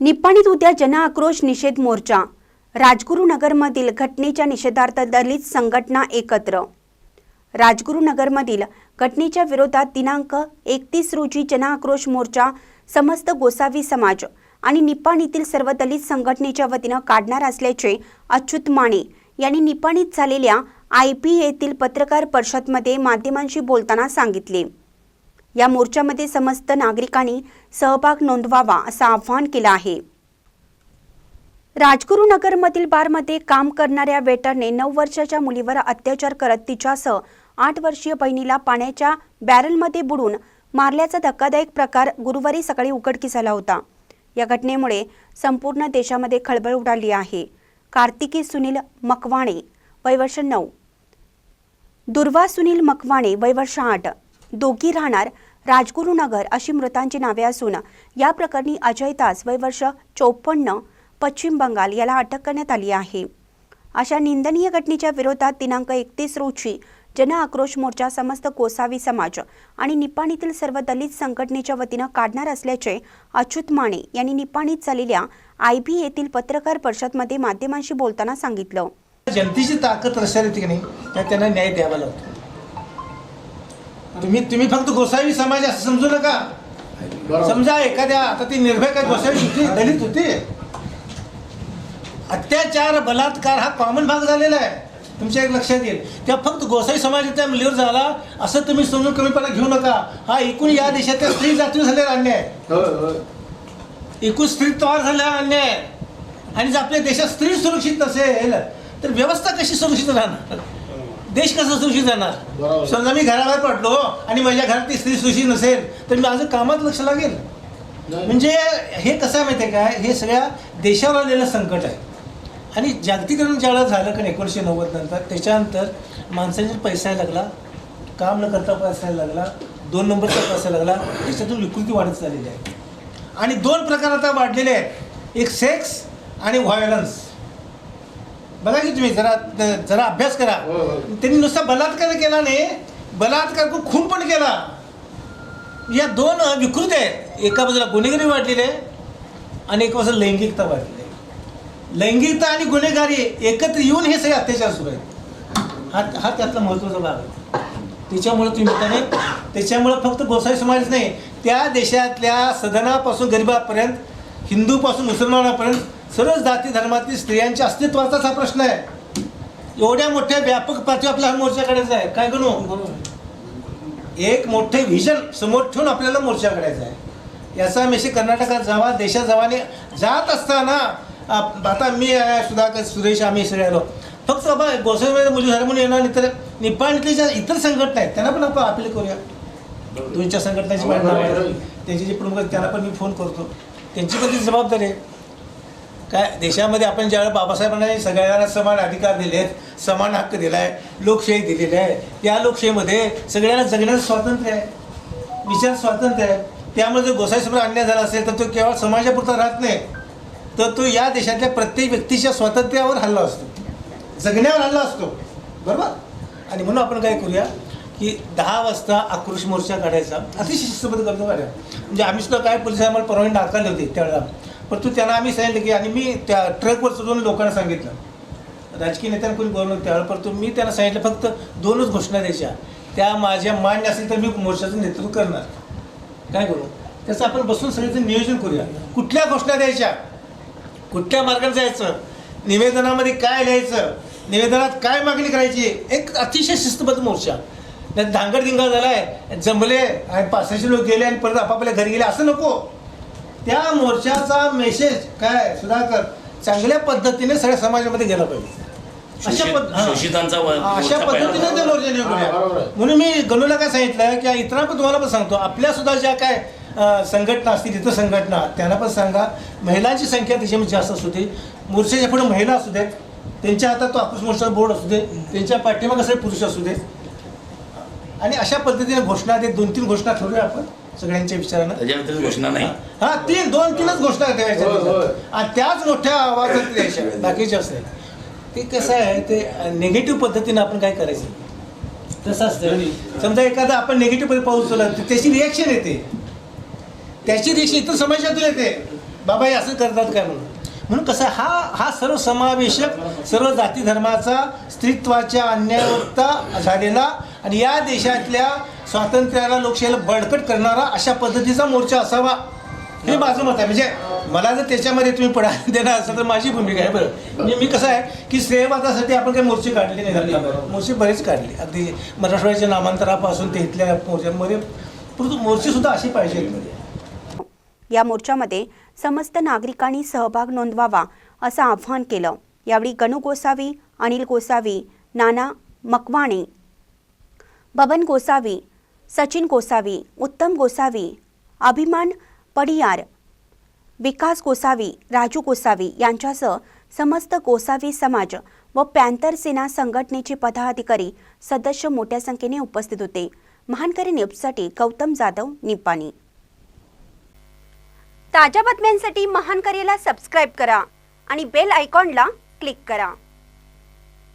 निपाणीत उद्या जनआक्रोश निषेध मोर्चा. राजगुरुनगरमधील घटनेच्या निषेधार्थ दलित संघटना एकत्र. राजगुरुनगरमधील घटनेच्या विरोधात दिनांक एकतीस रोजी जनआक्रोश मोर्चा समस्त गोसावी समाज आणि निपाणीतील सर्व दलित संघटनेच्या वतीनं काढणार असल्याचे अच्युत माने यांनी निपाणीत झालेल्या आय पी एतील पत्रकार परिषदमध्ये माध्यमांशी बोलताना सांगितले. या मोर्चामध्ये समस्त नागरिकांनी सहभाग नोंदवावा असं आवाहन केलं आहे. राजगुरुनगरमधील बारमध्ये काम करणाऱ्या वेटरने नऊ वर्षाच्या मुलीवर अत्याचार करत तिच्यासह आठ वर्षीय बहिणीला पाण्याच्या बॅरलमध्ये बुडून मारल्याचा धक्कादायक प्रकार गुरुवारी सकाळी उघडकीस आला होता. या घटनेमुळे संपूर्ण देशामध्ये खळबळ उडाली आहे. कार्तिकी सुनील मकवाणे वयवर्ष नऊ. दुर्वा सुनील मकवाणे वयवर्ष आठ. दोघी राहणार राजगुरुनगर अशी मृतांची नावे असून या प्रकरणी अजय दास वयवर्ष चोपन्न पश्चिम बंगाल याला अटक करण्यात आली आहे. अशा निंदनीय घटनेच्या विरोधात दिनांक एकतीस रोजी जन आक्रोश मोर्चा समस्त कोसावी समाज आणि निपाणीतील सर्व दलित संघटनेच्या वतीनं काढणार असल्याचे अच्युत माने यांनी निपाणीत झालेल्या आयबी येथील पत्रकार परिषदमध्ये माध्यमांशी बोलताना सांगितलं. जनतेची ताकद असल्या ठिकाणी त्यांना न्याय द्यावा लागतो. तुम्ही तुम्ही फक्त गोसावी समाज असं समजू नका. समजा एखाद्या आता ती निर्भय काय गोसावी होती दलित होती. अत्याचार बलात्कार हा कॉमन भाग झालेला आहे. तुमच्या एक लक्षात येईल. त्या फक्त गोसावी समाज त्या मुलीवर झाला असं तुम्ही समजून कमीपणा घेऊ नका. हा एकूण या देशातल्या स्त्री जातीवर झालेला अन्याय. एकूण स्त्रीत्वावर झालेला अन्याय. आणि जर आपल्या देशात स्त्री सुरक्षित नसेल तर व्यवस्था कशी सुरक्षित राहणार? देश कसा सुरक्षित राहणार? समजा मी घराबाहेर पडलो आणि माझ्या घरात ती स्त्री सुरक्षित नसेल तर माझं कामात लक्ष लागेल. म्हणजे हे कसं आहे माहिती आहे काय हे सगळ्या देशावर आलेलं संकट आहे. आणि जागतिकरण ज्यावेळेला झालं का एकोणीसशे नव्वद नंतर त्याच्यानंतर माणसाचा पैसा लागला काम न करता पैसा लागला दोन नंबरचा पैसा लागला त्याच्यातून विकृती वाढत चाललेली आहे. आणि दोन प्रकार आता वाढलेले आहेत. एक सेक्स आणि व्हायलन्स. बघा की तुम्ही जरा जरा अभ्यास करा. त्यांनी नुसता बलात्कार केला नाही बलात्कार खून पण केला. या दोन विकृत आहेत. एका बाजूला गुन्हेगारी वाढलेली आहे आणि एका बाजूला लैंगिकता वाढलेली आहे. लैंगिकता आणि गुन्हेगारी एकत्र येऊन हे सगळे अत्याचार सुरू आहेत. हा हा त्यातला महत्त्वाचा भाग आहे. त्याच्यामुळे तुम्ही म्हणताने त्याच्यामुळे फक्त गोसाई समाज नाही त्या देशातल्या सदनापासून गरिबापर्यंत हिंदूपासून मुसलमानापर्यंत सर्व जाती धर्मातील स्त्रियांच्या अस्तित्वाचाच हा प्रश्न आहे. एवढ्या मोठ्या व्यापक पातळी आपल्या हा मोर्चा काढायचा आहे. काय करू एक मोठे व्हिजन समोर ठेवून आपल्याला मोर्चा काढायचा आहे. याचा मेसेज कर्नाटकात जावा देशात जावाने जात असताना आता मी सुधाकर सुरेश आम्ही सगळे आलो. फक्त बाबा गोसाईमध्ये मुली झाल्या म्हणून येणार नाही तर निपाणीतल्या ज्या इतर संघटना आहेत त्यांना पण आपण अपील करूया. दोनच्या संघटनाची. त्यांचे जे प्रमुख त्यांना पण मी फोन करतो. त्यांची पण ती जबाबदारी आहे. काय देशामध्ये आपण ज्यावेळेला बाबासाहेबांना सगळ्यांना समान अधिकार दिले आहेत समान हक्क दिला आहे लोकशाही दिलेली आहे या लोकशाहीमध्ये सगळ्यांना जगण्याचं स्वातंत्र्य आहे विचार स्वातंत्र्य आहे. त्यामुळे जर गोसाईसमोर अन्याय झाला असेल तर तो केवळ समाजापुरता राहत नाही. तर तो या देशातल्या प्रत्येक व्यक्तीच्या स्वातंत्र्यावर हल्ला असतो. जगण्यावर हल्ला असतो. बरोबर? आणि म्हणून आपण काय करूया की दहा वाजता आक्रोश मोर्चा काढायचा. अतिशय शिस्तबद्ध करतो काढ्या म्हणजे आम्ही सुद्धा काय पोलिसांना आम्हाला परवानगी नाकारली होती त्यावेळेला. परंतु त्यांना आम्ही सांगितलं की आणि मी त्या ट्रकवर चढून लोकांना सांगितलं. राजकीय नेत्यांना कोणी बोलवलं त्यावेळेला परंतु मी त्यांना सांगितलं फक्त दोनच घोषणा द्यायच्या. त्या माझ्या मान्य असेल तर मी मोर्चाचं नेतृत्व करणार. काय करू? त्याचं आपण बसून सगळ्याचं नियोजन करूया. कुठल्या घोषणा द्यायच्या? कुठल्या मार्गाने जायचं? निवेदनामध्ये काय लिहायचं? निवेदनात काय मागणी करायची? एक अतिशय शिस्तबद्ध मोर्चा. त्यात धांगडधिंगा झालाय जमले आणि पाचशे लोक गेले आणि परत आपापल्या घरी गेले असं नको. त्या मोर्चाचा मेसेज काय सुधाकर चांगल्या पद्धतीने सगळ्या समाजामध्ये गेला पाहिजे. अशा अशा मोर्चा पद्धतीने ते. मोर्चा या. म्हणून मी गणूला काय सांगितलं की इतरांना पण तुम्हाला पण सांगतो आपल्या सुद्धा ज्या काय संघटना असतील इतर संघटना त्यांना पण सांगा. महिलांची संख्या त्याच्यामध्ये जास्त असू दे. मोर्चाच्या पुढे महिला असू देत त्यांच्या हातात तो आक्रोश मोर्चा बोर्ड असू दे. त्यांच्या पाठीमागे सगळे पुरुष असू दे. आणि अशा पद्धतीने घोषणा देत दोन तीन घोषणा ठरवूया आपण. सगळ्यांच्या विचारानं? त्याच्या व्यतिरिक्त घोषणा नाही. हा तीन दोन तीनच घोषणा आणि त्याच मोठ्या आवाजात द्यायच्या बाकीच्या असते ते कसं आहे ते निगेटिव्ह पद्धतीने आपण काय करायचं? तसं असतं. समजा एखादा आपण निगेटिव्ह पाऊस उचलला तर त्याची रिॲक्शन येते. त्याची रिॲक्शन इतर समाजातून येते. बाबा हे असं करतात काय म्हणून? म्हणून कसं आहे, हा हा सर्व समावेशक सर्व जाती धर्माचा स्त्रीत्वाच्या अन्यायता झालेला आणि या देशातल्या स्वातंत्र्याला लोकशाहीला बळकट करणारा अशा पद्धतीचा मोर्चा असावा. हे माझं मत आहे. म्हणजे मला जर त्याच्यामध्ये तुम्ही पडा देणार असाल तर माझी भूमिका आहे बरं. मी मी कसं आहे की श्रेयवादासाठी आपण काही मोर्चे काढले नाही. मोर्चे बरेच काढले. अगदी मराठवाड्याच्या नामांतरापासून ते इथल्या मोर्चांमध्ये परंतु मोर्चेसुद्धा असे पाहिजेत. या मोर्चामध्ये समस्त नागरिकांनी सहभाग नोंदवावा असं आवाहन केलं. यावेळी गणू गोसावी अनिल गोसावी नाना मकवाणे बबन गोसावी सचिन गोसावी उत्तम गोसावी अभिमान पडियार विकास गोसावी राजू गोसावी यांच्यासह समस्त गोसावी समाज व पॅन्थर सेना संघटनेचे पदाधिकारी सदस्य मोठ्या संख्येने उपस्थित होते. महानकरी न्यूजसाठी गौतम जाधव निपाणी. ताज्या बातम्यांसाठी महानकरीला सबस्क्राईब करा आणि बेल आयकॉनला क्लिक करा.